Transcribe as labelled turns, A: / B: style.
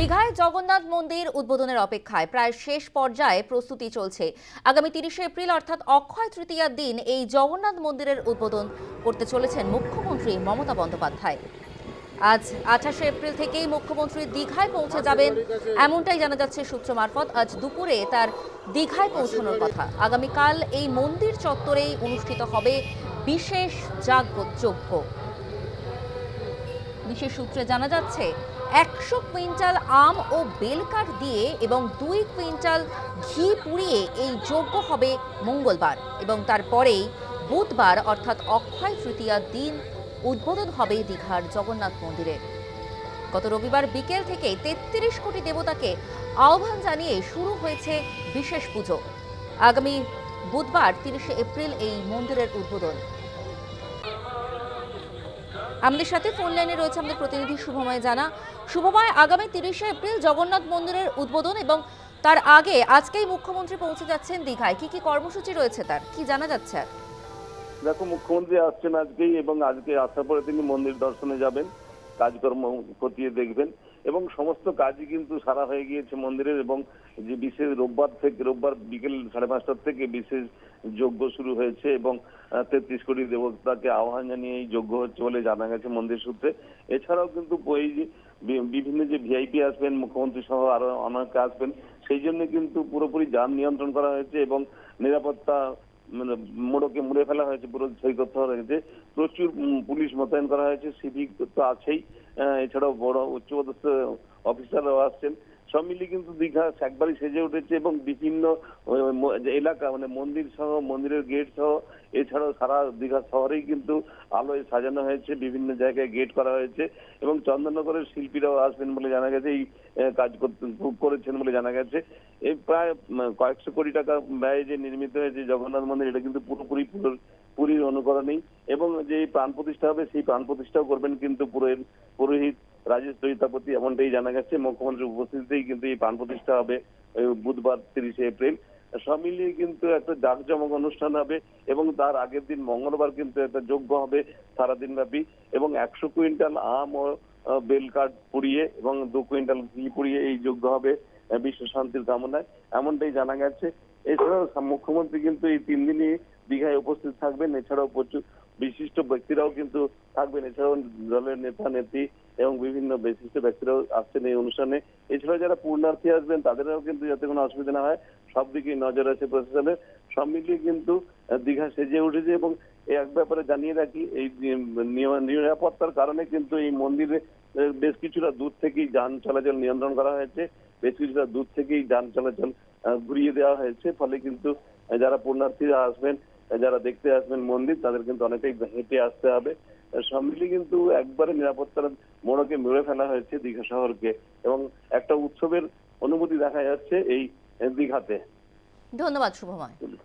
A: দীঘায় জগন্নাথ মন্দির উদ্বোধনের অপেক্ষায় প্রায় শেষ পর্যায়ে প্রস্তুতি চলছে। আগামী তিরিশে এপ্রিল অর্থাৎ অক্ষয় তৃতীয়ার দিন এই জগন্নাথ মন্দিরের উদ্বোধন করতে চলেছেন মুখ্যমন্ত্রী মমতা বন্দ্যোপাধ্যায়। আজ আঠাশে এপ্রিল থেকেই মুখ্যমন্ত্রী দীঘায় পৌঁছে যাবেন এমনটাই জানা যাচ্ছে সূত্র মারফত। আজ দুপুরে তার দীঘায় পৌঁছানোর কথা। আগামীকাল এই মন্দির চত্বরেই অনুষ্ঠিত হবে বিশেষ যাগযজ্ঞ বিশেষ সূত্রে জানা যাচ্ছে একশো কুইন্টাল আম ও বেলকাঠ দিয়ে এবং দুই কুইন্টাল ঘি পুড়িয়ে এই যজ্ঞ হবে মঙ্গলবার এবং তারপরেই বুধবার, অর্থাৎ অক্ষয় তৃতীয়ার দিন, উদ্বোধন হবে দীঘার জগন্নাথ মন্দিরে। গত রবিবার বিকেল থেকে তেত্রিশ কোটি দেবতাকে আহ্বান জানিয়ে শুরু হয়েছে বিশেষ পুজো। আগামী বুধবার তিরিশে এপ্রিল এই মন্দিরের উদ্বোধন। আমাদের সাথে ফোন লাইনে রয়েছে আমাদের প্রতিনিধি শুভময় জানা। শুভময়, আগামী তিরিশে এপ্রিল জগন্নাথ মন্দিরের উদ্বোধন এবং তার আগে আজকেই মুখ্যমন্ত্রী পৌঁছে যাচ্ছেন দীঘায়। কি কি কর্মসূচি রয়েছে তার? কি জানা যাচ্ছে
B: দেখো, মুখ্যমন্ত্রী আসছেন আজকেই এবং আজকে আসার পরে তিনি মন্দির দর্শনে যাবেন, কাজকর্ম খতিয়ে দেখবেন। এবং সমস্ত কাজই কিন্তু সারা হয়ে গিয়েছে মন্দিরের এবং যে বিশেষ রোববার থেকে, রোববার বিকেল সাড়ে পাঁচটার থেকে বিশেষ যজ্ঞ শুরু হয়েছে এবং তেত্রিশ কোটি দেবতাকে আহ্বান জানিয়ে এই যজ্ঞ হচ্ছে বলে জানা গেছে মন্দির সূত্রে। এছাড়াও কিন্তু এই যে বিভিন্ন যে ভিআইপি আসবেন, মুখ্যমন্ত্রী সহ আরও অনেকে আসবেন, সেই জন্য কিন্তু পুরোপুরি যান নিয়ন্ত্রণ করা হয়েছে এবং নিরাপত্তা মানে মোড়কে মুড়ে ফেলা হয়েছে, পুরো সৈকত হয়েছে প্রচুর পুলিশ মোতায়েন করা হয়েছে, সিভিক তো আছেই। এছাড়াও বড় উচ্চপদস্থ অফিসাররাও আসছেন। সব মিলিয়ে কিন্তু দীঘা একবারই সেজে উঠেছে এবং বিভিন্ন এলাকা মানে মন্দির সহ, মন্দিরের গেট সহ, এছাড়াও সারা দীঘা শহরেই কিন্তু আলোয় সাজানো হয়েছে, বিভিন্ন জায়গায় গেট করা হয়েছে এবং চন্দননগরের শিল্পীরাও আসবেন বলে জানা গেছে, এই কাজ করেছেন বলে জানা গেছে। এই প্রায় কয়েকশো কোটি টাকা ব্যয়ে যে নির্মিত হয়েছে জগন্নাথ মন্দির, এটা কিন্তু পুরোপুরি পুরো, পুরীর অনুকরণেই এবং যে প্রাণ প্রতিষ্ঠা হবে, সেই প্রাণ প্রতিষ্ঠাও করবেন কিন্তু পুরোহিত রাজেশ দৈতাপতি এমনটাই জানা গেছে মুখ্যমন্ত্রীর উপস্থিতিতেই কিন্তু এই প্রাণ প্রতিষ্ঠা হবে বুধবার তিরিশে এপ্রিল। সব মিলিয়ে কিন্তু একটা জাঁকজমক অনুষ্ঠান হবে এবং তার আগের দিন মঙ্গলবার কিন্তু একটা যজ্ঞ হবে সারাদিন ব্যাপী এবং একশো কুইন্টাল আম ও আহ, বেলকাঠ পুড়িয়ে এবং দু কুইন্টাল ঘি পুড়িয়ে এই যজ্ঞ হবে বিশ্ব শান্তির কামনায়। এমনটাই জানা গেছে। এছাড়াও মুখ্যমন্ত্রী কিন্তু এই তিন দিনই দীঘায় উপস্থিত থাকবেন। এছাড়াও প্রচুর বিশিষ্ট ব্যক্তিরাও কিন্তু থাকবেন। এছাড়াও দলের নেতা নেত্রী এবং বিভিন্ন বিশিষ্ট ব্যক্তিরাও আসছেন এই অনুষ্ঠানে। এছাড়াও যারা পূর্ণার্থী আসবেন, তাদেরও কিন্তু যাতে কোনো অসুবিধা না হয়। সব দিকেই নজর আছে প্রশাসনের। সব মিলিয়ে কিন্তু দীঘা সেজে উঠেছে এবং এক ব্যাপারে জানিয়ে রাখি, এই নিরাপত্তার কারণে কিন্তু এই মন্দিরে বেশ কিছুটা দূর থেকেই যান চলাচল নিয়ন্ত্রণ করা হয়েছে। বেশ কিছুটা দূর থেকেই যান চলাচল ঘুরিয়ে দেওয়া হয়েছে। ফলে কিন্তু যারা পূর্ণার্থীরা আসবেন, যারা দেখতে আসবেন মন্দির, তাদের কিন্তু অনেকটাই হেঁটে আসতে হবে। সব কিন্তু একবারে নিরাপত্তার মোড়কে মেরে ফেলা হয়েছে দীঘা শহরকে এবং একটা উৎসবের অনুভূতি দেখা যাচ্ছে এই দীঘাতে।
A: ধন্যবাদ, শুভময়।